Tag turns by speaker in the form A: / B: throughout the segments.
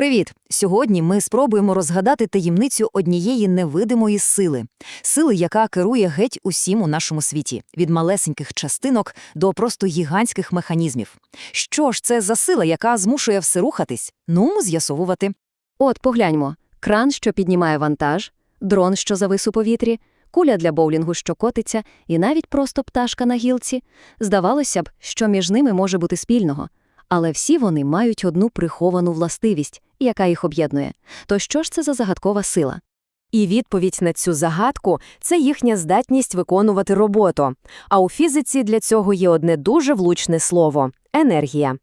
A: Привіт! Сьогодні ми спробуємо розгадати таємницю однієї невидимої сили. Сили, яка керує геть усім у нашому світі, від малесеньких частинок до просто гігантських механізмів. Що ж це за сила, яка змушує все рухатись? Ну, з'ясовувати.
B: От, погляньмо. Кран, що піднімає вантаж, дрон, що завис у повітрі, куля для боулінгу, що котиться, і навіть просто пташка на гілці. Здавалося б, що між ними може бути спільного. Але всі вони мають одну приховану властивість, яка їх об'єднує. То що ж це за загадкова сила?
C: І відповідь на цю загадку це їхня здатність виконувати роботу. А у фізиці для цього є одне дуже влучне слово енергія.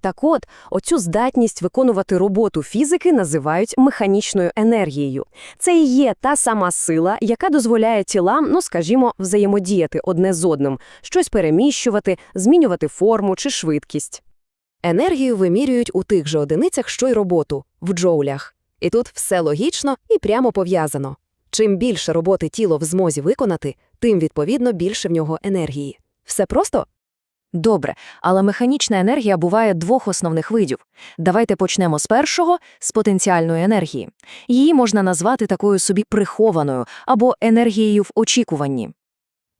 C: Так от, оцю здатність виконувати роботу фізики називають механічною енергією. Це і є та сама сила, яка дозволяє тілам, ну скажімо, взаємодіяти одне з одним, щось переміщувати, змінювати форму чи швидкість. Енергію вимірюють у тих же одиницях, що й роботу в джоулях. І тут все логічно і прямо пов'язано. Чим більше роботи тіло в змозі виконати, тим, відповідно, більше в нього енергії. Все просто?
A: Добре, але механічна енергія буває двох основних видів. Давайте почнемо з першого – з потенціальної енергії. Її можна назвати такою собі прихованою або енергією в очікуванні.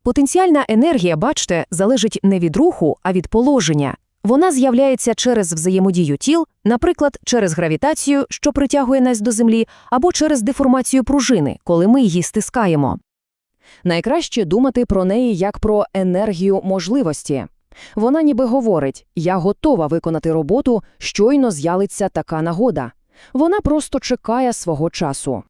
C: Потенціальна енергія, бачите, залежить не від руху, а від положення. Вона з'являється через взаємодію тіл, наприклад, через гравітацію, що притягує нас до землі, або через деформацію пружини, коли ми її стискаємо. Найкраще думати про неї як про енергію можливості. Вона ніби говорить «я готова виконати роботу, щойно з'явиться така нагода». Вона просто чекає свого часу.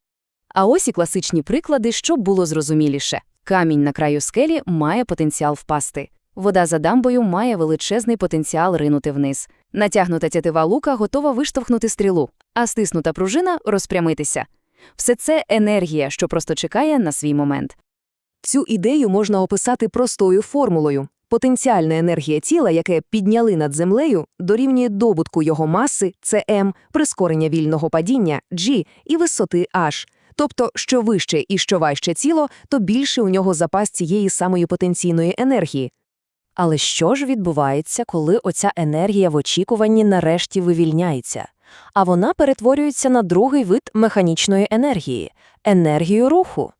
B: А ось і класичні приклади, щоб було зрозуміліше. Камінь на краю скелі має потенціал впасти. Вода за дамбою має величезний потенціал ринути вниз. Натягнута тятива лука готова виштовхнути стрілу, а стиснута пружина розпрямитися. Все це енергія, що просто чекає на свій момент.
C: Цю ідею можна описати простою формулою. Потенціальна енергія тіла, яке підняли над землею, дорівнює добутку його маси це М, прискорення вільного падіння G і висоти H. Тобто, що вище і що важче тіло, то більше у нього запас цієї самої потенційної енергії.
A: Але що ж відбувається, коли оця енергія в очікуванні нарешті вивільняється? А вона перетворюється на другий вид механічної енергії – енергію руху.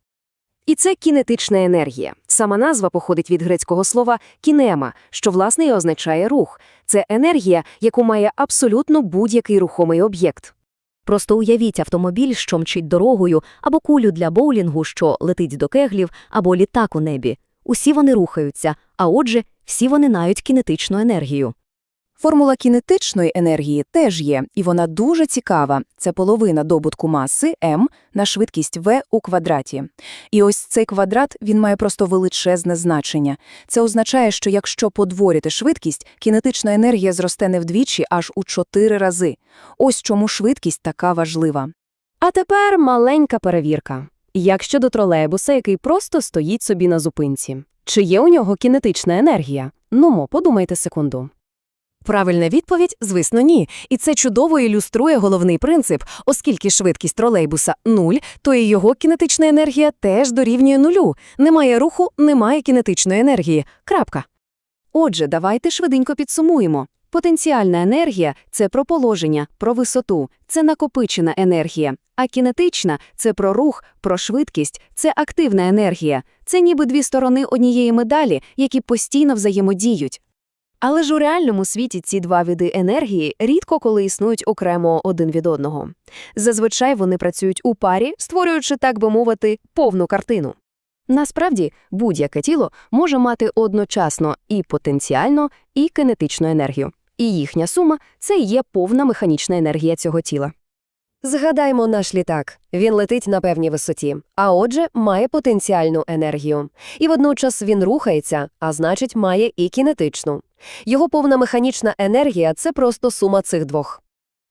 C: І це кінетична енергія. Сама назва походить від грецького слова кінема, що власне і означає рух. Це енергія, яку має абсолютно будь-який рухомий об'єкт.
B: Просто уявіть автомобіль, що мчить дорогою, або кулю для боулінгу, що летить до кеглів, або літак у небі. Усі вони рухаються, а отже, всі вони мають кінетичну енергію.
C: Формула кінетичної енергії теж є, і вона дуже цікава. Це половина добутку маси М на швидкість В у квадраті. І ось цей квадрат він має просто величезне значення. Це означає, що якщо подворити швидкість, кінетична енергія зросте не вдвічі, аж у чотири рази. Ось чому швидкість така важлива. А тепер маленька перевірка. Як щодо тролейбуса, який просто стоїть собі на зупинці? Чи є у нього кінетична енергія? Нумо, подумайте секунду. Правильна відповідь, звісно, ні. І це чудово ілюструє головний принцип. Оскільки швидкість тролейбуса нуль, то і його кінетична енергія теж дорівнює нулю. Немає руху, немає кінетичної енергії. Крапка. Отже, давайте швиденько підсумуємо. Потенціальна енергія це про положення, про висоту, це накопичена енергія. А кінетична це про рух, про швидкість, це активна енергія. Це ніби дві сторони однієї медалі, які постійно взаємодіють. Але ж у реальному світі ці два види енергії рідко коли існують окремо один від одного. Зазвичай вони працюють у парі, створюючи, так би мовити, повну картину. Насправді, будь-яке тіло може мати одночасно і потенціальну, і кинетичну енергію. І їхня сума це є повна механічна енергія цього тіла. Згадаймо наш літак. Він летить на певній висоті, а отже, має потенціальну енергію. І водночас він рухається, а значить, має і кінетичну. Його повна механічна енергія це просто сума цих двох.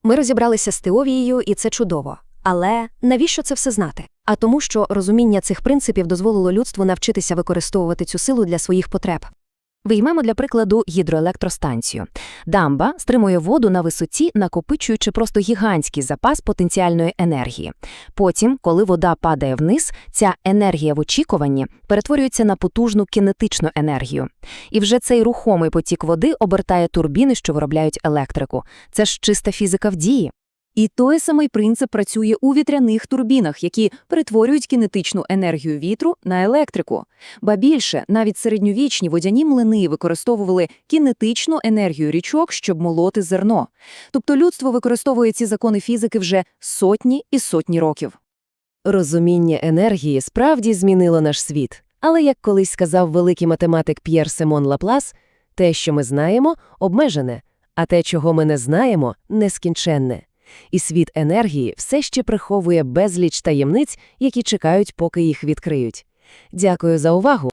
C: Ми розібралися з теорією, і це чудово. Але навіщо це все знати? А тому, що розуміння цих принципів дозволило людству навчитися використовувати цю силу для своїх потреб. Виймемо для прикладу гідроелектростанцію. Дамба стримує воду на висоті, накопичуючи просто гігантський запас потенціальної енергії. Потім, коли вода падає вниз, ця енергія в очікуванні перетворюється на потужну кінетичну енергію. І вже цей рухомий потік води обертає турбіни, що виробляють електрику. Це ж чиста фізика в дії.
A: І той самий принцип працює у вітряних турбінах, які перетворюють кінетичну енергію вітру на електрику. Ба більше, навіть середньовічні водяні млини використовували кінетичну енергію річок, щоб молоти зерно. Тобто людство використовує ці закони фізики вже сотні і сотні років.
D: Розуміння енергії справді змінило наш світ. Але, як колись сказав великий математик П'єр Симон Лаплас, те, що ми знаємо, обмежене, а те, чого ми не знаємо, нескінченне. І світ енергії все ще приховує безліч таємниць, які чекають, поки їх відкриють. Дякую за увагу!